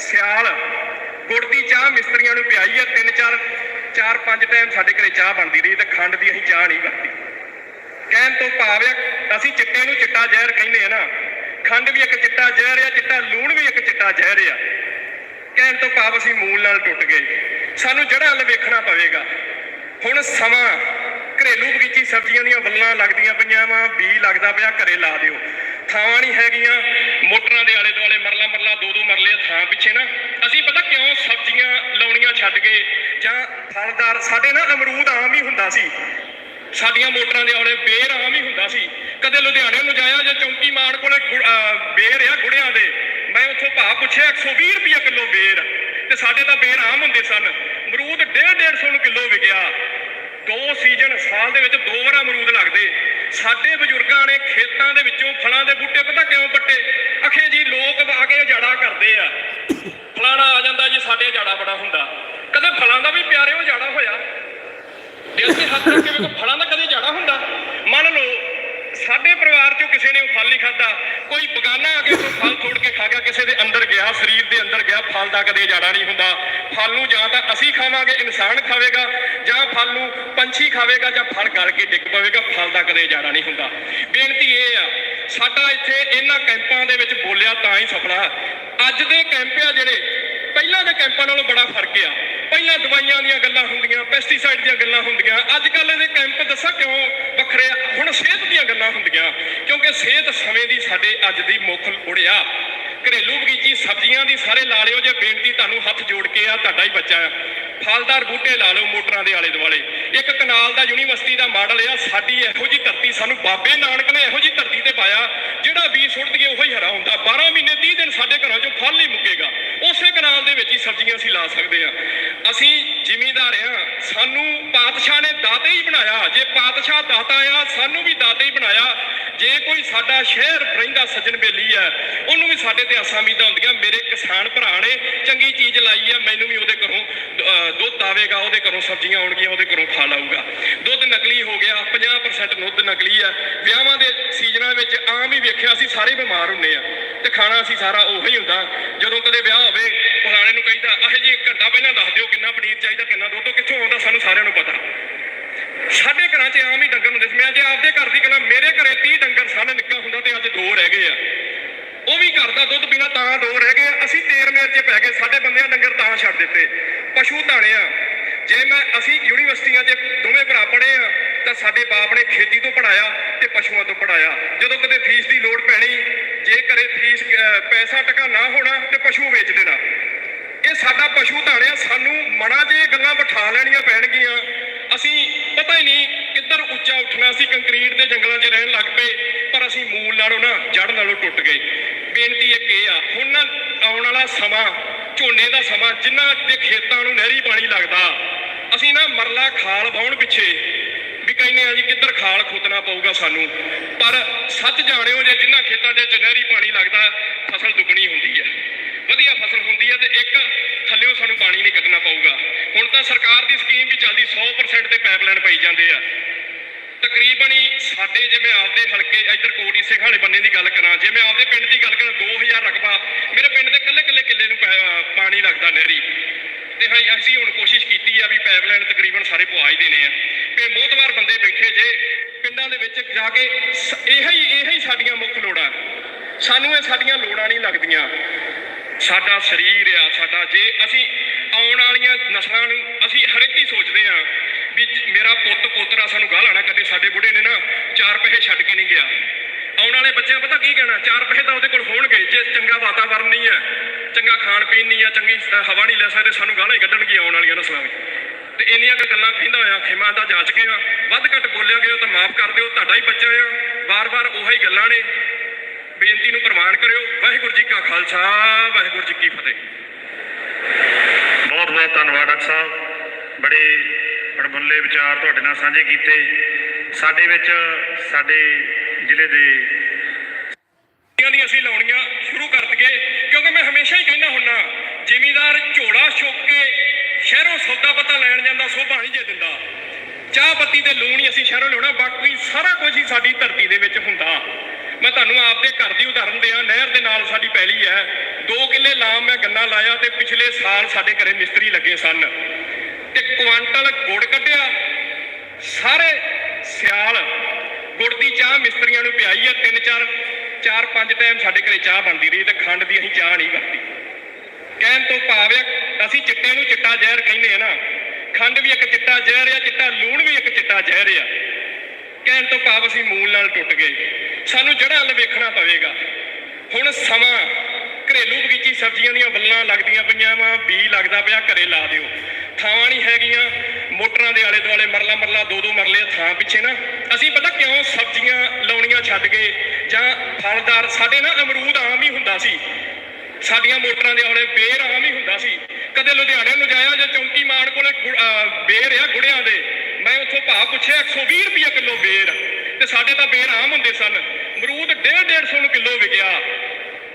ਸਿਆਲ, ਗੁੜ ਦੀ ਚਾਹ ਮਿਸਤਰੀਆਂ ਨੂੰ ਪਿਆਈ ਆ, ਤਿੰਨ ਚਾਰ ਚਾਰ ਪੰਜ ਟਾਈਮ ਸਾਡੇ ਘਰੇ ਚਾਹ ਬਣਦੀ ਰਹੀ ਤੇ ਖੰਡ ਦੀ ਅਸੀਂ ਚਾਹ ਨਹੀਂ ਵਰਤੀ। ਕਹਿਣ ਤੋਂ ਭਾਵ ਆ, ਅਸੀਂ ਚਿੱਟੇ ਨੂੰ ਚਿੱਟਾ ਜ਼ਹਿਰ ਕਹਿੰਦੇ ਆ ਨਾ। ਖੰਡ ਵੀ ਇੱਕ ਚਿੱਟਾ ਜ਼ਹਿਰ ਆ, ਚਿੱਟਾ ਲੂਣ ਵੀ ਇੱਕ ਚਿੱਟਾ ਜ਼ਹਿਰ ਆ। ਕਹਿਣ ਤੋਂ ਭਾਵ ਅਸੀਂ ਮੂਲ ਨਾਲ ਟੁੱਟ ਗਏ। ਸਾਨੂੰ ਜੜ੍ਹਾਂ ਵੱਲ ਵੇਖਣਾ ਪਵੇਗਾ। ਹੁਣ ਸਮਾਂ, ਘਰੇਲੂ ਬਗੀਚੀ ਸਬਜ਼ੀਆਂ ਦੀਆਂ ਵੱਲਾਂ ਲੱਗਦੀਆਂ ਪਈਆਂ ਵਾ ਬੀ ਲੱਗਦਾ ਪਿਆ, ਘਰੇ ਲਾ ਦਿਓ। ਥਾਵਾਂ ਨਹੀਂ ਹੈਗੀਆਂ, ਮੋਟਰਾਂ ਦੇ ਆਲੇ ਦੁਆਲੇ ਮਰਲਾ ਮਰਲਾ ਦੋ ਦੋ ਮਰਲੇ ਥਾਂ ਪਿੱਛੇ ਨਾ। ਅਸੀਂ ਪਤਾ ਕਿਉਂ ਸਬਜ਼ੀਆਂ ਲਾਉਣੀਆਂ ਛੱਡ ਗਏ ਜਾਂ ਫਲਦਾਰ, ਸਾਡੇ ਨਾ ਅਮਰੂਦ ਆਮ ਹੀ ਹੁੰਦਾ ਸੀ। ਸਾਡੀਆਂ ਮੋਟਰਾਂ ਦੇ ਆਲੇ ਬੇਰ ਆਮ ਹੀ ਹੁੰਦਾ ਸੀ। ਕਦੇ ਲੁਧਿਆਣੇ ਨੂੰ ਜਾਇਆ ਜਾਂ ਚੌਂਕੀ ਮਾਨ ਕੋਲੇ ਬੇਰ ਆ ਗੁੜਿਆਂ ਦੇ। ਮੈਂ ਉੱਥੋਂ ਭਾਅ ਪੁੱਛਿਆ 120 ਰੁਪਏ ਕਿਲੋ ਬੇਰ? ਤੇ ਸਾਡੇ ਤਾਂ ਬੇਰ ਆਮ ਹੁੰਦੇ ਸਨ। ਅਮਰੂਦ 1.5 150 ਨੂੰ ਕਿਲੋ ਵਿਕਿਆ। ਦੋ ਸੀਜ਼ਨ, ਸਾਲ ਦੇ ਵਿੱਚ ਦੋ ਵਾਰ ਅਮਰੂਦ ਲੱਗਦੇ। ਸਾਡੇ ਬਜ਼ੁਰਗਾਂ ਨੇ ਖੇਤਾਂ ਦੇ ਵਿੱਚੋਂ ਫਲਾਂ ਦੇ ਬੂਟੇ, ਪਤਾ ਕਿਉਂ ਪੱਟੇ ਅਖੇ ਜੀ, ਲੋਕ ਆ ਕੇ ਜੜਾ ਕਰਦੇ ਆ। ਫਲਾਣਾ ਆ ਜਾਂਦਾ ਜੀ, ਸਾਡੇ ਜੜਾ ਬੜਾ ਹੁੰਦਾ। ਕਦੇ ਫਲਾਂ ਦਾ ਵੀ ਪਿਆਰੇ ਉਹ ਜੜਾ ਹੋਇਆ। ਦਿਲ ਤੇ ਹੱਥ ਰੱਖ ਕੇ ਵੇਖੋ, ਫਲਾਂ ਦਾ ਕਦੇ ਜਾਣਾ ਹੁੰਦਾ। ਮੰਨ ਲਓ ਸਾਡੇ ਪਰਿਵਾਰ ਚੋਂ ਕਿਸੇ ਨੇ ਉਹ ਫਲ ਨਹੀਂ ਖਾਦਾ ਕੋਈ ਬਗਾਨਾ ਆ ਕੇ ਕੋਈ ਫਲ ਤੋੜ ਕੇ ਖਾ ਗਿਆ, ਕਿਸੇ ਦੇ ਅੰਦਰ ਗਿਆ, ਸਰੀਰ ਦੇ ਅੰਦਰ ਗਿਆ, ਫਲ ਦਾ ਕਦੇ ਜਾਣਾ ਨਹੀਂ ਹੁੰਦਾ। ਫਲ ਨੂੰ ਜਾਂ ਤਾਂ ਅਸੀਂ ਖਾਵਾਂਗੇ, ਇਨਸਾਨ ਖਾਵੇਗਾ, ਜਾਂ ਫਲ ਨੂੰ ਪੰਛੀ ਖਾਵੇਗਾ, ਜਾਂ ਫਲ ਗਲ ਕੇ ਡਿੱਗ ਪਵੇਗਾ, ਫਲ ਦਾ ਕਦੇ ਜਾਣਾ ਨਹੀਂ ਹੁੰਦਾ। ਬੇਨਤੀ ਇਹ ਆ, ਸਾਡਾ ਇੱਥੇ ਇਹਨਾਂ ਕੈਂਪਾਂ ਦੇ ਵਿੱਚ ਬੋਲਿਆ ਤਾਂ ਹੀ ਸਫਲਾ ਅੱਜ ਦੇ ਕੈਂਪ ਆ ਜਿਹੜੇ ਪਹਿਲਾਂ ਦੇ ਕੈਂਪਾਂ ਨਾਲੋਂ ਬੜਾ ਫ਼ਰਕ ਆ। ਪਹਿਲਾਂ ਦਵਾਈਆਂ ਦੀਆਂ ਗੱਲਾਂ ਹੁੰਦੀਆਂ ਪੈਸਟੀਸਾਈਡ ਦੀਆਂ ਗੱਲਾਂ ਹੁੰਦੀਆਂ ਅੱਜ ਕੱਲ੍ਹ ਦੇ ਕੈਂਪ ਦੱਸਾਂ ਕਿਉਂ ਵੱਖਰੇ ਆ? ਹੁਣ ਸਿਹਤ ਦੀਆਂ ਗੱਲਾਂ ਹੁੰਦੀਆਂ, ਕਿਉਂਕਿ ਸਿਹਤ ਸਮੇਂ ਦੀ ਸਾਡੇ ਅੱਜ ਦੀ ਮੁੱਖ ਉੜਿਆ ਘਰੇਲੂ ਬਗੀਚੀ ਸਬਜ਼ੀਆਂ ਦੀ ਸਾਰੇ ਲਾ ਲਿਓ, ਜੇ ਬੇਨਤੀ ਤੁਹਾਨੂੰ ਹੱਥ ਜੋੜ ਕੇ ਆ, ਤੁਹਾਡਾ ਹੀ ਬੱਚਾ ਆ। ਫਲਦਾਰ ਬੂਟੇ ਲਾ ਲਓ ਮੋਟਰਾਂ ਦੇ ਆਲੇ ਦੁਆਲੇ। ਇੱਕ ਕਨਾਲ ਦਾ ਯੂਨੀਵਰਸਿਟੀ ਦਾ ਮਾਡਲ ਆ, ਸਾਡੀ ਇਹੋ ਜੀ ਧਰਤੀ, ਸਾਨੂੰ ਬਾਬੇ ਨਾਨਕ ਨੇ ਇਹੋ ਜੀ ਧਰਤੀ ਤੇ ਪਾਇਆ, ਜਿਹੜਾ ਬੀਜ ਸੁੱਟ ਦਈਏ ਉਹੀ ਹਰਾ ਹੁੰਦਾ। 12 ਮਹੀਨੇ 30 ਦਿਨ ਸਾਡੇ ਘਰਾਂ ਚੋਂ ਫਲ ਹੀ ਮੁੱਕੇਗਾ। ਉਸੇ ਕਨਾਲ ਦੇ ਵਿੱਚ ਹੀ ਸਬਜ਼ੀਆਂ ਅਸੀਂ ਲਾ ਸਕਦੇ ਆ ਅਸੀਂ ਜ਼ਿਮੀਂਦਾਰ ਆ ਸਾਨੂੰ ਪਾਤਸ਼ਾਹ ਨੇ ਦਾਤੇ ਹੀ ਬਣਾਇਆ। ਜੇ ਪਾਤਸ਼ਾਹ ਦਾਤਾ ਆ, ਸਾਨੂੰ ਵੀ ਦਾਤੇ ਹੀ ਬਣਾਇਆ। ਜੇ ਕੋਈ ਸਾਡਾ ਸ਼ਹਿਰ ਰਹਿੰਦਾ ਸੱਜਣ ਬੇਲੀ ਆ, ਉਹਨੂੰ ਵੀ ਸਾਡੇ ਤੇ ਆਸਾਂ ਉਮੀਦਾਂ ਹੁੰਦੀਆਂ, ਮੇਰੇ ਕਿਸਾਨ ਭਰਾ ਨੇ ਚੰਗੀ ਚੀਜ਼ ਲਾਈ ਆ, ਮੈਨੂੰ ਵੀ ਉਹਦੇ ਘਰੋਂ ਦੁੱਧ ਆਵੇਗਾ, ਉਹਦੇ ਘਰੋਂ ਸਬਜ਼ੀਆਂ ਆਉਣਗੀਆਂ, ਉਹਦੇ ਘਰੋਂ ਫਲ ਆਊਗਾ। ਦੁੱਧ ਨਕਲੀ ਹੋ ਗਿਆ 50% ਦੁੱਧ ਨਕਲੀ ਆ। ਵਿਆਹਾਂ ਦੇ ਸੀਜ਼ਨਾਂ ਵਿੱਚ ਆਮ ਹੀ ਵੇਖਿਆ ਅਸੀਂ ਸਾਰੇ ਬਿਮਾਰ ਹੁੰਨੇ ਆ। ਤੇ ਖਾਣਾ ਅਸੀਂ ਸਾਰਾ ਉਹੀ ਹੁੰਦਾ। ਜਦੋਂ ਕਦੇ ਵਿਆਹ ਹੋਵੇ ਪੁਰਾਣੇ ਨੂੰ ਕਹਿੰਦਾ, ਆਹ ਜੀ ਘੰਟਾ ਪਹਿਲਾਂ ਦੱਸ ਦਿਓ ਕਿੰਨਾ ਪਨੀਰ ਚਾਹੀਦਾ, ਕਿੰਨਾ ਦੁੱਧ ਕਿੱਥੋਂ ਆਉਂਦਾ, ਸਾਨੂੰ ਸਾਰਿਆਂ ਨੂੰ ਪਤਾ। ਸਾਡੇ ਘਰਾਂ 'ਚ ਆਮ ਹੀ ਡੰਗਰ ਹੁੰਦੇ ਸੀ। ਮੈਂ ਜੇ ਆਪਦੇ ਘਰ ਦੀ ਗੱਲਾਂ ਮੇਰੇ ਘਰੇ 30 ਡੰਗਰ ਸਨ ਨਿੱਕਾ ਹੁੰਦਾ ਤੇ ਅੱਜ ਦੋ ਰਹਿ ਗਏ ਆ। ਉਹ ਵੀ ਘਰ ਦਾ ਦੁੱਧ ਪੀਣਾ ਤਾਂ ਦੋ ਰਹਿ ਗਏ ਅਸੀਂ ਤੇਰ ਮੇਰ 'ਚ ਪੈ ਗਏ। ਸਾਡੇ ਬੰਦਿਆਂ ਡੰਗਰ ਤਾਂ ਛੱਡ ਦਿੱਤੇ। ਪਸ਼ੂ ਧਾਣੇ ਆ। ਜੇ ਮੈਂ ਅਸੀਂ ਯੂਨੀਵਰਸਿਟੀਆਂ 'ਚ ਦੋਵੇਂ ਭਰਾ ਪੜ੍ਹੇ ਆ, ਤਾਂ ਸਾਡੇ ਬਾਪ ਨੇ ਖੇਤੀ ਤੋਂ ਪੜਾਇਆ ਤੇ ਪਸ਼ੂਆਂ ਤੋਂ ਪੜਾਇਆ ਜਦੋਂ ਕਦੇ ਫੀਸ ਦੀ ਲੋੜ ਪੈਣੀ, ਜੇ ਘਰੇ ਫੀਸ ਪੈਸਾ ਟਕਾ ਨਾ ਹੋਣਾ ਤੇ ਪਸ਼ੂ ਵੇਚ ਦੇਣਾ। ਇਹ ਸਾਡਾ ਪਸ਼ੂ ਧਾਣਿਆ ਸਾਨੂੰ ਮਣਾ ਜੇ ਗੱਲਾਂ ਬਿਠਾ ਲੈਣੀਆਂ ਪੈਣਗੀਆਂ। ਅਸੀਂ ਪਤਾ ਹੀ ਨਹੀਂ ਕਿੱਧਰ ਉੱਚਾ ਉੱਠਣਾ ਸੀ, ਕੰਕਰੀਟ ਦੇ ਜੰਗਲਾਂ 'ਚ ਰਹਿਣ ਲੱਗ ਪਏ, ਪਰ ਅਸੀਂ ਮੂਲ ਨਾਲੋਂ ਨਾ ਜੜ ਨਾਲੋਂ ਟੁੱਟ ਗਏ। ਬੇਨਤੀ ਇੱਕ ਇਹ ਆ, ਹੁਣ ਨਾ ਆਉਣ ਵਾਲਾ ਸਮਾਂ, ਝੋਨੇ ਦਾ ਸਮਾਂ ਜਿਨ੍ਹਾਂ ਦੇ ਖੇਤਾਂ ਨੂੰ ਨਹਿਰੀ ਪਾਣੀ ਲੱਗਦਾ, ਅਸੀਂ ਨਾ ਮਰਲਾ ਖਾਲ ਵਾਹੁਣ ਪਿੱਛੇ ਵੀ ਕਹਿੰਦੇ ਆ ਜੀ ਕਿੱਧਰ ਖਾਲ ਖੋਤਣਾ ਪਊਗਾ ਸਾਨੂੰ। ਪਰ ਸੱਚ ਜਾਣਿਓ, ਜੇ ਜਿਨ੍ਹਾਂ ਖੇਤਾਂ ਦੇ ਵਿੱਚ ਨਹਿਰੀ ਪਾਣੀ ਲੱਗਦਾ, ਫਸਲ ਦੁੱਗਣੀ ਹੁੰਦੀ ਹੈ ਵਧੀਆ ਫਸਲ ਹੁੰਦੀ ਹੈ ਤੇ ਇੱਕ ਥੱਲਿਓਂ ਸਾਨੂੰ ਪਾਣੀ ਨਹੀਂ ਕੱਢਣਾ ਪਊਗਾ। ਹੁਣ ਤਾਂ ਸਰਕਾਰ ਦੀ ਸਕੀਮ ਵੀ ਚੱਲਦੀ 100% ਤੇ ਪਾਈਪਲਾਈਨ ਪਈ ਜਾਂਦੇ ਆ। ਤਕਰੀਬਨ ਹੀ ਸਾਡੇ ਜਿਵੇਂ ਆਪਦੇ ਹਲਕੇ, ਇੱਧਰ ਕੋਟੀ ਸਿੰਘ ਵਾਲੇ ਬੰਨੇ ਦੀ ਗੱਲ ਕਰਾਂ ਜੇ ਮੈਂ ਆਪਦੇ ਪਿੰਡ ਦੀ ਗੱਲ ਕਰਾਂ 2000 ਰਕਬਾ, ਮੇਰੇ ਪਿੰਡ ਦੇ ਕੱਲੇ ਕੱਲੇ ਕਿੱਲੇ ਨੂੰ ਪੈ- ਪਾਣੀ ਲੱਗਦਾ ਨਹਿਰੀ। ਤੇ ਹਾਂ ਅਸੀਂ ਹੁਣ ਕੋਸ਼ਿਸ਼ ਕੀਤੀ ਆ ਵੀ ਪਾਈਪਲਾਈਨ ਤਕਰੀਬਨ ਸਾਰੇ ਪਵਾ ਹੀ ਦੇਣੇ ਆ। ਤੇ ਮੋਤਵਾਰ ਬੰਦੇ ਬੈਠੇ ਜੇ, ਪਿੰਡਾਂ ਦੇ ਵਿੱਚ ਜਾ ਕੇ ਸ- ਇਹੋ ਹੀ ਇਹੋ ਹੀ ਸਾਡੀਆਂ ਮੁੱਖ ਲੋੜਾਂ। ਸਾਨੂੰ ਇਹ ਸਾਡੀਆਂ ਲੋੜਾਂ ਨਹੀਂ ਲੱਗਦੀਆਂ। ਸਾਡਾ ਸਰੀਰ ਆ, ਸਾਡਾ ਜੇ ਅਸੀਂ ਆਉਣ ਵਾਲੀਆਂ ਨਸਲਾਂ ਨੂੰ ਅਸੀਂ ਹਰੇਕ ਹੀ ਸੋਚਦੇ ਆ ਵੀ ਮੇਰਾ ਪੁੱਤ ਪੋਤਰਾ ਸਾਨੂੰ ਗਾਹ ਨਾ ਕਦੇ ਸਾਡੇ ਬੁੱਢੇ ਨੇ ਨਾ ਚਾਰ ਪੈਸੇ ਛੱਡ ਕੇ ਨਹੀਂ ਗਿਆ। ਆਉਣ ਵਾਲੇ ਬੱਚਿਆਂ ਪਤਾ ਕੀ ਕਹਿਣਾ, ਚਾਰ ਪੈਸੇ ਤਾਂ ਉਹਦੇ ਕੋਲ ਹੋਣਗੇ, ਜੇ ਚੰਗਾ ਵਾਤਾਵਰਨ ਨਹੀਂ ਹੈ, ਚੰਗਾ ਖਾਣ ਪੀਣ ਨਹੀਂ ਹੈ, ਚੰਗੀ ਹਵਾ ਨਹੀਂ ਲੈ ਸਕਦੇ, ਸਾਨੂੰ ਗਾਲਾਂ ਹੀ ਕੱਢਣਗੀਆਂ ਆਉਣ ਵਾਲੀਆਂ ਨਸਲਾਂ ਵੀ ਤੇ ਇੰਨੀਆਂ ਕੁ ਗੱਲਾਂ ਕਹਿੰਦਾ ਹੋਇਆ, ਖਿਮਾ ਦਾ ਜਾ ਚੁੱਕੇ ਆ। ਵੱਧ ਘੱਟ ਬੋਲਿਆ ਗਿਆ ਤਾਂ ਮਾਫ ਕਰ ਦਿਓ, ਤੁਹਾਡਾ ਹੀ ਬੱਚਾ ਆ। ਵਾਰ-ਵਾਰ ਉਹੀ ਗੱਲਾਂ ਨੇ। ਬੇਨਤੀ ਨੂੰ ਪ੍ਰਵਾਨ ਕਰਿਓ। ਵਾਹਿਗੁਰੂ ਜੀ ਕਾ ਖਾਲਸਾ, ਵਾਹਿਗੁਰੂ ਜੀ ਕੀ ਫਤਿਹ। ਬਹੁਤ ਬਹੁਤ ਧੰਨਵਾਦ, ਡਾਕਟਰ ਸਾਹਿਬ। ਬੜੇ ਅਣਮੁੱਲੇ ਵਿਚਾਰ ਤੁਹਾਡੇ ਨਾਲ ਸਾਂਝੇ ਕੀਤੇ। ਸਾਡੇ ਵਿੱਚ, ਸਾਡੇ ਜ਼ਿਲ੍ਹੇ ਦੇ ਦੀ ਅਸੀਂ ਲਾਉਣੀਆਂ ਸ਼ੁਰੂ ਕਰ ਦਈਏ, ਕਿਉਂਕਿ ਮੈਂ ਹਮੇਸ਼ਾ ਹੀ ਕਹਿੰਦਾ ਹੁੰਨਾ ਜ਼ਿਮੀਦਾਰ ਝੋਲਾ ਚੁੱਕ ਕੇ ਸ਼ਹਿਰੋਂ ਸੌਦਾ ਪਤਾ ਲੈਣ ਜਾਂਦਾ, ਸੋਭਾ ਨਹੀਂ ਜੇ ਦਿੰਦਾ। ਚਾਹ ਪੱਤੀ ਤੇ ਲੂਣ ਹੀ ਅਸੀਂ ਸ਼ਹਿਰੋਂ ਲਿਆਉਣਾ, ਬਾਕੀ ਸਾਰਾ ਕੁਝ ਹੀ ਸਾਡੀ ਧਰਤੀ ਦੇ ਵਿੱਚ ਹੁੰਦਾ। ਮੈਂ ਤੁਹਾਨੂੰ ਆਪਦੇ ਘਰ ਦੀ ਉਦਾਹਰਨ ਦਿਆਂ, ਨਹਿਰ ਦੇ ਨਾਲ ਸਾਡੀ ਪੈਲੀ ਹੈ। 2 ਕਿੱਲੇ ਲਾਮ ਮੈਂ ਗੰਨਾ ਲਾਇਆ ਤੇ ਪਿਛਲੇ ਸਾਲ ਸਾਡੇ ਘਰੇ ਮਿਸਤਰੀ ਲੱਗੇ ਸਨ। ਤੇ ਕੁਆਂਟਲ ਗੁੜ ਕੱਢਿਆ। ਸਾਰੇ ਸਿਆਲ ਗੁੜ ਦੀ ਚਾਹ ਮਿਸਤਰੀਆਂ ਨੂੰ ਪਿਆਈ ਹੈ। ਤਿੰਨ, ਚਾਰ ਚਾਰ, ਪੰਜ ਟਾਈਮ ਸਾਡੇ ਘਰੇ ਚਾਹ ਬਣਦੀ ਰਹੀ ਤੇ ਖੰਡ ਦੀ ਅਸੀਂ ਚਾਹ ਨਹੀਂ ਵਰਤੀ। ਕਹਿਣ ਤੋਂ ਭਾਵ ਹੈ, ਅਸੀਂ ਚਿੱਟੇ ਨੂੰ ਚਿੱਟਾ ਜ਼ਹਿਰ ਕਹਿੰਦੇ ਆ ਨਾ। ਖੰਡ ਵੀ ਇੱਕ ਚਿੱਟਾ ਜ਼ਹਿਰ ਆ, ਚਿੱਟਾ ਲੂਣ ਵੀ ਇੱਕ ਚਿੱਟਾ ਜ਼ਹਿਰ ਆ। ਕਹਿਣ ਤੋਂ ਭਾਵ ਅਸੀਂ ਮੂਲ ਨਾਲ ਟੁੱਟ ਗਏ। ਸਾਨੂੰ ਜੜ੍ਹਾਂ ਵੱਲ ਵੇਖਣਾ ਪਵੇਗਾ। ਹੁਣ ਸਮਾਂ, ਘਰੇਲੂ ਬਗੀਚੀ ਸਬਜ਼ੀਆਂ ਦੀਆਂ ਵੱਲਾਂ ਲੱਗਦੀਆਂ ਪਈਆਂ ਵਾ ਬੀ ਲੱਗਦਾ ਪਿਆ, ਘਰੇ ਲਾ ਦਿਓ। ਥਾਵਾਂ ਨਹੀਂ ਹੈਗੀਆਂ, ਮੋਟਰਾਂ ਦੇ ਆਲੇ ਦੁਆਲੇ ਮਰਲਾ ਮਰਲਾ ਦੋ ਦੋ ਮਰਲੇ ਥਾਂ ਪਿੱਛੇ ਨਾ। ਅਸੀਂ ਪਤਾ ਕਿਉਂ ਸਬਜ਼ੀਆਂ ਲਾਉਣੀਆਂ ਛੱਡ ਗਏ ਜਾਂ ਫਲਦਾਰ, ਸਾਡੇ ਨਾ ਅਮਰੂਦ ਆਮ ਹੀ ਹੁੰਦਾ ਸੀ। ਸਾਡੀਆਂ ਮੋਟਰਾਂ ਦੇ ਆਲੇ ਬੇਰ ਆਮ ਹੀ ਹੁੰਦਾ ਸੀ। ਕਦੇ ਲੁਧਿਆਣੇ ਨੂੰ ਜਾਇਆ ਜਾਂ ਚੌਂਕੀ ਮਾਨ ਕੋਲੇ ਗੁ- ਬੇਰ ਆ ਗੁੜਿਆਂ ਦੇ। ਮੈਂ ਉੱਥੋਂ ਭਾਅ ਪੁੱਛਿਆ 120 ਰੁਪਏ ਕਿਲੋ ਬੇਰ। ਤੇ ਸਾਡੇ ਤਾਂ ਬੇਰ ਆਮ ਹੁੰਦੇ ਸਨ। ਅਮਰੂਦ 1.5 150 ਨੂੰ ਕਿਲੋ ਵਿਕਿਆ।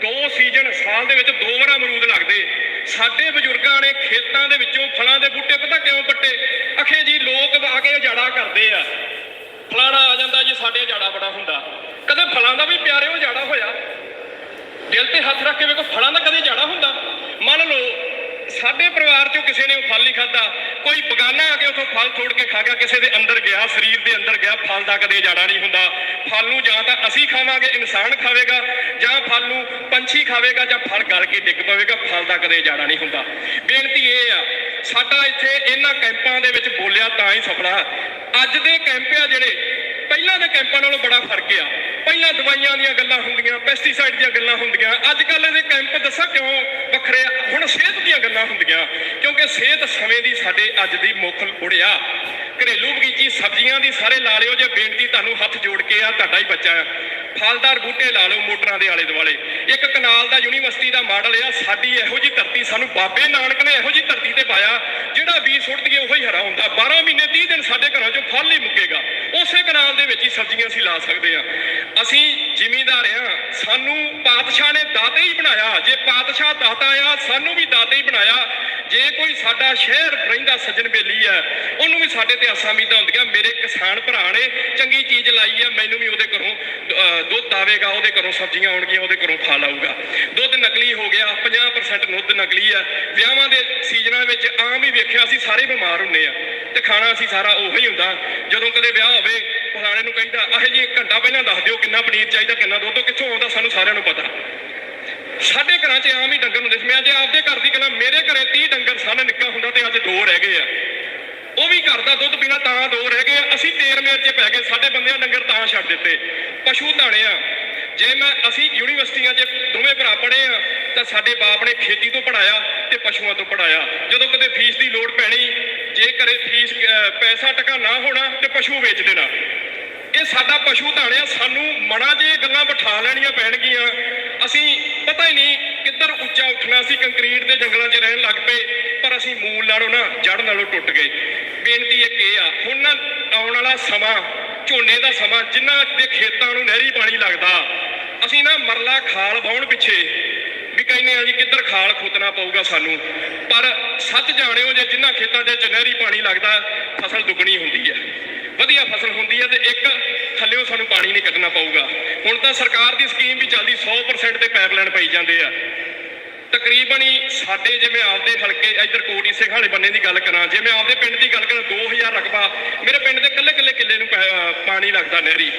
ਦੋ ਸੀਜ਼ਨ ਸਾਲ ਦੇ ਵਿੱਚ ਦੋ ਵਾਰ ਅਮਰੂਦ ਲੱਗਦੇ। ਸਾਡੇ ਬਜ਼ੁਰਗਾਂ ਨੇ ਖੇਤਾਂ ਦੇ ਵਿੱਚੋਂ ਫਲਾਂ ਦੇ ਬੂਟੇ ਪਤਾ ਕਿਉਂ ਪੱਟੇ? ਅਖੇ ਜੀ, ਲੋਕ ਆ ਕੇ ਉਜਾੜਾ ਕਰਦੇ ਆ। ਫਲਾਣਾ ਆ ਜਾਂਦਾ ਜੀ, ਸਾਡੇ ਉਜਾੜਾ ਬੜਾ ਹੁੰਦਾ। ਕਦੇ ਫਲਾਂ ਦਾ ਵੀ ਪਿਆਰੇ ਉਜਾੜਾ ਹੋਇਆ। ਦਿਲ ਤੇ ਹੱਥ ਰੱਖ ਕੇ ਵੇਖੋ, ਫਲਾਂ ਦਾ ਕਦੇ ਜਾੜਾ ਹੁੰਦਾ। ਮੰਨ ਲਓ ਸਾਡੇ ਪਰਿਵਾਰ ਚੋਂ ਕਿਸੇ ਨੇ ਉਹ ਫਲ ਨਹੀਂ ਖਾਦਾ ਕੋਈ ਬਗਾਨਾ ਆ ਕੇ ਉਥੋਂ ਫਲ ਤੋੜ ਕੇ ਖਾ ਗਿਆ, ਕਿਸੇ ਦੇ ਅੰਦਰ ਗਿਆ, ਸਰੀਰ ਦੇ ਅੰਦਰ ਗਿਆ, ਫਲ ਦਾ ਕਦੇ ਜਾੜਾ ਨਹੀਂ ਹੁੰਦਾ। ਫਲ ਨੂੰ ਜਾਂ ਤਾਂ ਅਸੀਂ ਖਾਵਾਂਗੇ, ਇਨਸਾਨ ਖਾਵੇਗਾ, ਜਾਂ ਫਲ ਨੂੰ ਪੰਛੀ ਖਾਵੇਗਾ, ਜਾਂ ਫਲ ਗਲ ਕੇ ਡਿੱਗ ਪਵੇਗਾ, ਫਲ ਦਾ ਕਦੇ ਜਾੜਾ ਨਹੀਂ ਹੁੰਦਾ। ਬੇਨਤੀ ਇਹ ਆ, ਸਾਡਾ ਇੱਥੇ ਇਹਨਾਂ ਕੈਂਪਾਂ ਦੇ ਵਿੱਚ ਬੋਲਿਆ ਤਾਂ ਹੀ ਸਫਲਾ ਅੱਜ ਦੇ ਕੈਂਪ ਆ ਜਿਹੜੇ ਪਹਿਲਾਂ ਦੇ ਕੈਂਪਾਂ ਨਾਲੋਂ ਬੜਾ ਫ਼ਰਕ ਆ। ਪਹਿਲਾਂ ਦਵਾਈਆਂ ਦੀਆਂ ਗੱਲਾਂ ਹੁੰਦੀਆਂ ਪੈਸਟੀਸਾਈਡ ਦੀਆਂ ਗੱਲਾਂ ਹੁੰਦੀਆਂ ਅੱਜ ਕੱਲ੍ਹ ਦੇ ਕੈਂਪ ਦੱਸਾਂ ਕਿਉਂ ਵੱਖਰੇ ਹੁਣ ਸਿਹਤ ਦੀਆਂ ਗੱਲਾਂ ਹੁੰਦੀਆਂ, ਕਿਉਂਕਿ ਸਿਹਤ ਸਮੇਂ ਦੀ ਸਾਡੇ ਅੱਜ ਦੀ ਮੁੱਖ ਉੜਿਆ ਘਰੇਲੂ ਬਗੀਚੀ ਸਬਜ਼ੀਆਂ ਦੀ ਸਾਰੇ ਲਾ ਲਿਓ, ਜੇ ਬੇਨਤੀ ਤੁਹਾਨੂੰ ਹੱਥ ਜੋੜ ਕੇ ਆ, ਤੁਹਾਡਾ ਹੀ ਬੱਚਾ ਹੈ ਫਲਦਾਰ ਬੂਟੇ ਲਾ ਲਓ ਮੋਟਰਾਂ ਦੇ ਆਲੇ ਦੁਆਲੇ ਇੱਕ ਕਨਾਲ ਦਾ ਯੂਨੀਵਰਸਿਟੀ ਦਾ ਮਾਡਲ ਆ, ਸਾਡੀ ਇਹੋ ਜੀ ਧਰਤੀ ਸਾਨੂੰ ਬਾਬੇ ਨਾਨਕ ਨੇ ਇਹੋ ਜੀ ਧਰਤੀ ਤੇ ਪਾਇਆ। ਜਿਹੜਾ ਬੀਜ ਸੁੱਟ ਦਈਏ, ਉਹੀ ਹਰਾ ਹੁੰਦਾ। 12 ਮਹੀਨੇ 30 ਦਿਨ ਸਾਡੇ ਘਰਾਂ 'ਚੋਂ ਫਲ ਹੀ ਮੁੱਕੇਗਾ। ਉਸੇ ਕਨਾਲ ਦੇ ਵਿੱਚ ਹੀ ਸਬਜ਼ੀਆਂ ਅਸੀਂ ਲਾ ਸਕਦੇ ਆ ਅਸੀਂ ਜ਼ਿਮੀਂਦਾਰ ਆ ਸਾਨੂੰ ਪਾਤਸ਼ਾਹ ਨੇ ਦਾਤੇ ਹੀ ਬਣਾਇਆ। ਜੇ ਪਾਤਸ਼ਾਹ ਦਾਤਾ ਆ, ਸਾਨੂੰ ਵੀ ਦਾਤੇ ਹੀ ਬਣਾਇਆ। ਜੇ ਕੋਈ ਸਾਡਾ ਸ਼ਹਿਰ ਰਹਿੰਦਾ ਸੱਜਣ ਬੇਲੀ ਆ ਉਹਨੂੰ ਵੀ ਸਾਡੇ ਤੇ ਆਸਾਂ ਉਮੀਦਾਂ ਹੁੰਦੀਆਂ। ਮੇਰੇ ਕਿਸਾਨ ਭਰਾ ਨੇ ਚੰਗੀ ਚੀਜ਼ ਲਾਈ ਆ ਮੈਨੂੰ ਵੀ ਉਹਦੇ ਘਰੋਂ ਦੁੱਧ ਆਵੇਗਾ, ਉਹਦੇ ਘਰੋਂ ਸਬਜ਼ੀਆਂ ਆਉਣਗੀਆਂ, ਉਹਦੇ ਘਰੋਂ ਫਲ ਆਊਗਾ। ਦੁੱਧ ਨਕਲੀ ਹੋ ਗਿਆ 50% ਦੁੱਧ ਨਕਲੀ ਆ ਵਿਆਹਾਂ ਦੇ ਸੀਜ਼ਨਾਂ ਵਿੱਚ ਆਮ ਹੀ ਵੇਖਿਆ ਅਸੀਂ ਸਾਰੇ ਬਿਮਾਰ ਹੁੰਨੇ ਆ ਤੇ ਖਾਣਾ ਅਸੀਂ ਸਾਰਾ ਉਹੀ ਹੁੰਦਾ। ਜਦੋਂ ਕਦੇ ਵਿਆਹ ਹੋਵੇ, ਫਲਾਣੇ ਨੂੰ ਕਹਿੰਦਾ, ਆਹ ਜੀ ਘੰਟਾ ਪਹਿਲਾਂ ਦੱਸ ਦਿਓ ਕਿੰਨਾ ਪਨੀਰ ਚਾਹੀਦਾ, ਕਿੰਨਾ ਦੁੱਧ ਕਿੱਥੋਂ ਆਉਂਦਾ, ਸਾਨੂੰ ਸਾਰਿਆਂ ਨੂੰ ਪਤਾ। ਸਾਡੇ ਘਰਾਂ 'ਚ ਆਮ ਹੀ ਡੰਗਰ ਹੁੰਦੇ ਸੀ। ਮੈਂ ਜੇ ਆਪਦੇ ਘਰ ਦੀ ਗੱਲਾਂ, ਮੇਰੇ ਘਰੇ 30 ਡੰਗਰ ਸਨ, ਨਿੱਕਾ ਹੁੰਦਾ ਤੇ ਅੱਜ ਦੋ ਰਹਿ ਗਏ ਆ। ਉਹ ਵੀ ਘਰ ਦਾ ਦੁੱਧ ਪੀਣਾ ਤਾਂ ਦੋ ਰਹਿ ਗਏ ਆ। ਅਸੀਂ ਤੇਰ ਮੇਰ 'ਚ ਪੈ ਗਏ, ਸਾਡੇ ਬੰਦਿਆਂ ਡੰਗਰ ਤਾਂ ਛੱਡ ਦਿੱਤੇ। ਪਸ਼ੂ ਧਾਣੇ ਆ। ਜੇ ਮੈਂ, ਅਸੀਂ ਯੂਨੀਵਰਸਿਟੀਆਂ 'ਚ ਦੋਵੇਂ ਭਰਾ ਪੜ੍ਹੇ ਆ ਤਾਂ ਸਾਡੇ ਬਾਪ ਨੇ ਖੇਤੀ ਤੋਂ ਪੜਾਇਆ ਤੇ ਪਸ਼ੂਆਂ ਤੋਂ ਪੜਾਇਆ ਜਦੋਂ ਕਦੇ ਫੀਸ ਦੀ ਲੋੜ ਪੈਣੀ, ਜੇ ਘਰੇ ਫੀਸ ਪੈਸਾ ਟਕਾ ਨਾ ਹੋਣਾ ਤੇ ਪਸ਼ੂ ਵੇਚ ਦੇਣਾ। ਇਹ ਸਾਡਾ ਪਸ਼ੂ ਧਾਣਿਆ, ਸਾਨੂੰ ਮਣਾ ਜੇ ਗੱਲਾਂ ਬਿਠਾ ਲੈਣੀਆਂ ਪੈਣਗੀਆਂ। ਅਸੀਂ ਪਤਾ ਹੀ ਨਹੀਂ ਕਿੱਧਰ ਉੱਚਾ ਉੱਠਣਾ ਸੀ, ਕੰਕਰੀਟ ਦੇ ਜੰਗਲਾਂ 'ਚ ਰਹਿਣ ਲੱਗ ਪਏ, ਪਰ ਅਸੀਂ ਮੂਲ ਨਾਲੋਂ ਨਾ ਜੜ ਨਾਲੋਂ ਟੁੱਟ ਗਏ। ਬੇਨਤੀ ਇੱਕ ਇਹ ਆ, ਹੁਣ ਨਾ ਆਉਣ ਵਾਲਾ ਸਮਾਂ, ਝੋਨੇ ਦਾ ਸਮਾਂ ਜਿਨ੍ਹਾਂ ਦੇ ਖੇਤਾਂ ਨੂੰ ਨਹਿਰੀ ਪਾਣੀ ਲੱਗਦਾ, ਅਸੀਂ ਨਾ ਮਰਲਾ ਖਾਲ ਵਾਹੁਣ ਪਿੱਛੇ ਕਹਿੰਦੇ ਆ ਜੀ, ਕਿੱਧਰ ਖਾਲ ਖੋਤਣਾ ਪਊਗਾ ਸਾਨੂੰ? ਪਰ ਸੱਚ ਜਾਣਿਓ, ਜੇ ਜਿਨ੍ਹਾਂ ਖੇਤਾਂ ਚ ਨਹਿਰੀ ਪਾਣੀ ਲੱਗਦਾ, ਫਸਲ ਦੁੱਗਣੀ ਹੁੰਦੀ ਹੈ ਵਧੀਆ ਫਸਲ ਹੁੰਦੀ ਹੈ ਤੇ ਇੱਕ ਥੱਲਿਓਂ ਸਾਨੂੰ ਪਾਣੀ ਨਹੀਂ ਕੱਢਣਾ ਪਊਗਾ। ਹੁਣ ਤਾਂ ਸਰਕਾਰ ਦੀ ਸਕੀਮ ਵੀ ਚੱਲਦੀ 100% ਤੇ ਪਾਈਪਲਾਈਨ ਪਈ ਜਾਂਦੇ ਆ। ਤਕਰੀਬਨ ਹੀ ਸਾਡੇ ਜਿਵੇਂ ਆਪਦੇ ਹਲਕੇ, ਇੱਧਰ ਕੋਟੀ ਸਿੰਘ ਵਾਲੇ ਬੰਨੇ ਦੀ ਗੱਲ ਕਰਾਂ ਜੇ ਮੈਂ ਆਪਦੇ ਪਿੰਡ ਦੀ ਗੱਲ ਕਰਾਂ 2000 ਰਕਬਾ, ਮੇਰੇ ਪਿੰਡ ਦੇ ਕੱਲੇ ਕੱਲੇ ਕਿੱਲੇ ਨੂੰ ਪੈ- ਪਾਣੀ ਲੱਗਦਾ ਨਹਿਰੀ।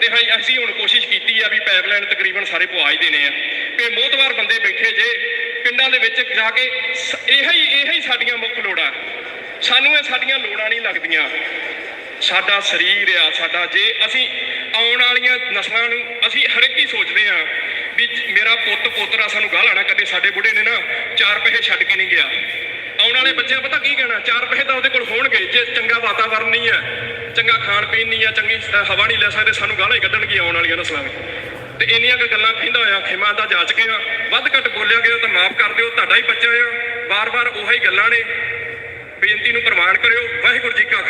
ਤੇ ਹਾਂ ਅਸੀਂ ਹੁਣ ਕੋਸ਼ਿਸ਼ ਕੀਤੀ ਆ ਵੀ ਪਾਈਪਲਾਈਨ ਤਕਰੀਬਨ ਸਾਰੇ ਪਵਾ ਹੀ ਦੇਣੇ ਆ। ਤੇ ਮੋਹਤਵਾਰ ਬੰਦੇ ਬੈਠੇ ਜੇ, ਪਿੰਡਾਂ ਦੇ ਵਿੱਚ ਜਾ ਕੇ ਸ- ਇਹੋ ਹੀ, ਇਹ ਹੀ ਸਾਡੀਆਂ ਮੁੱਖ ਲੋੜਾਂ। ਸਾਨੂੰ ਇਹ ਸਾਡੀਆਂ ਲੋੜਾਂ ਨਹੀਂ ਲੱਗਦੀਆਂ। ਸਾਡਾ ਸਰੀਰ ਆ, ਸਾਡਾ ਜੇ ਅਸੀਂ ਆਉਣ ਵਾਲੀਆਂ ਨਸਲਾਂ ਨੂੰ, ਅਸੀਂ ਹਰ ਇੱਕ ਹੀ ਸੋਚਦੇ ਆ ਵੀ ਮੇਰਾ ਪੁੱਤ ਪੋਤਰਾ ਸਾਨੂੰ ਗਾਹ ਲਾਣਾ ਕਦੇ ਸਾਡੇ ਬੁੱਢੇ ਨੇ ਨਾ ਚਾਰ ਪੈਸੇ ਛੱਡ ਕੇ ਨਹੀਂ ਗਿਆ। ਆਉਣ ਵਾਲੇ ਬੱਚੇ ਪਤਾ ਕੀ ਕਹਿਣਾ? ਚਾਰ ਪੈਸੇ ਤਾਂ ਉਹਦੇ ਕੋਲ ਹੋਣਗੇ, ਜੇ ਚੰਗਾ ਵਾਤਾਵਰਨ ਨਹੀਂ ਹੈ, ਚੰਗਾ ਖਾਣ ਪੀਣ ਨਹੀਂ ਹੈ, ਚੰਗੀ ਹਵਾ ਨਹੀਂ ਲੈ ਸਕਦੇ, ਸਾਨੂੰ ਗਾਲਾਂ ਹੀ ਕੱਢਣਗੀਆਂ ਆਉਣ ਵਾਲੀਆਂ ਨਸਲਾਂ ਵਿੱਚ। ਤੇ ਇੰਨੀਆਂ ਕੁ ਗੱਲਾਂ ਕਹਿੰਦਾ ਹੋਇਆ, ਖਿਮਾ ਦਾ ਜਾਚ ਕੇ ਆ। ਵੱਧ ਘੱਟ ਬੋਲਿਆ ਗਿਆ ਤਾਂ ਮਾਫ ਕਰ ਦਿਓ, ਤੁਹਾਡਾ ਹੀ ਬੱਚਾ ਆ। ਵਾਰ-ਵਾਰ ਉਹੀ ਗੱਲਾਂ ਨੇ। ਬੇਨਤੀ ਨੂੰ ਪ੍ਰਮਾਣ ਕਰਿਓ। ਵਾਹਿਗੁਰੂ ਜੀ ਕਾ ਖਾਲਸਾ।